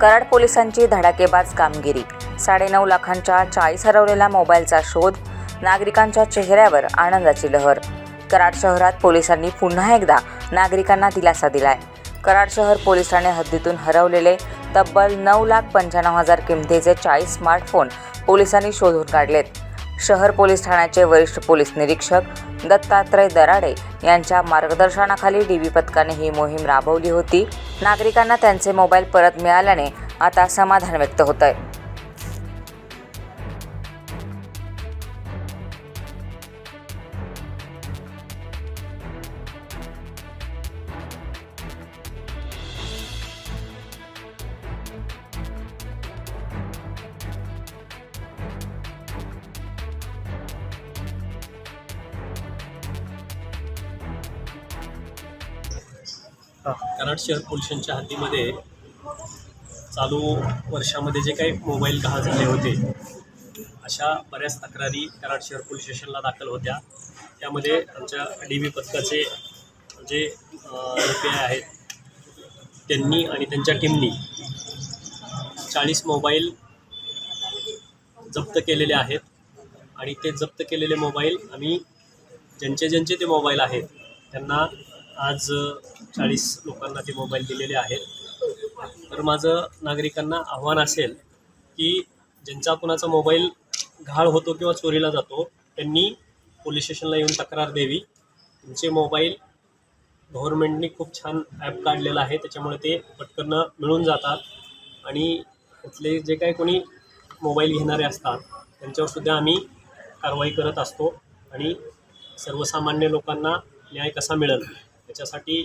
कराड पोलिसांची धडाकेबाज कामगिरी. साडेनऊ लाखांच्या चाळीस हरवलेला मोबाईलचा शोध नागरिकांच्या चेहऱ्यावर आनंदाची लहर. कराड शहरात पोलिसांनी पुन्हा एकदा नागरिकांना दिलासा दिलाय. कराड शहर पोलिसांनी हद्दीतून हरवलेले तब्बल नऊ लाख पंच्याण्णव हजार किमतीचे चाळीस स्मार्टफोन पोलिसांनी शोधून काढलेत. शहर पोलीस ठाण्याचे वरिष्ठ पोलीस निरीक्षक दत्तात्रय दराडे यांच्या मार्गदर्शनाखाली डीबी पथकाने ही मोहीम राबवली होती. नागरिकांना त्यांचे मोबाईल परत मिळाल्याने आता समाधान व्यक्त होत आहे कराड शहर पोलिसांच्या हद्दीमध्ये चालू वर्षामध्ये जे काही मोबाईल गहाळ झाले होते अशा बऱ्याच तक्रारी कराड शहर पोलीस स्टेशनला दाखल होत्या. त्यामध्ये आमच्या डी बी पथकाचे जे रुपये आहेत त्यांनी आणि त्यांच्या टीमनी चाळीस मोबाईल जप्त केलेले आहेत आणि ते जप्त केलेले मोबाईल आम्ही ज्यांचे ज्यांचे ते मोबाईल आहेत त्यांना आज चाळीस लोकांना ते मोबाईल दिलेले आहेत. तर माझं नागरिकांना आव्हान असेल की ज्यांचा कुणाचा मोबाईल घाळ होतो किंवा चोरीला जातो त्यांनी पोलीस स्टेशनला येऊन तक्रार द्यावी. तुमचे मोबाईल गव्हर्नमेंटने खूप छान ॲप काढलेला आहे त्याच्यामुळे ते पटकन मिळून जातात. आणि इथले जे काही कोणी मोबाईल घेणारे असतात त्यांच्यावर सुद्धा आम्ही कारवाई करत असतो. आणि सर्वसामान्य लोकांना न्याय कसा मिळेल? याच्यासाठी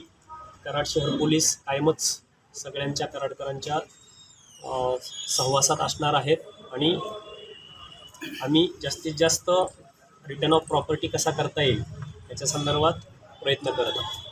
कराड शहर पोलीस कायमच सगळ्यांच्या कराडकरांच्या सहवासात असणार आहेत आणि आम्ही जास्तीत जास्त रिटर्न ऑफ प्रॉपर्टी कसा करता येईल याच्या संदर्भात प्रयत्न करत आहोत.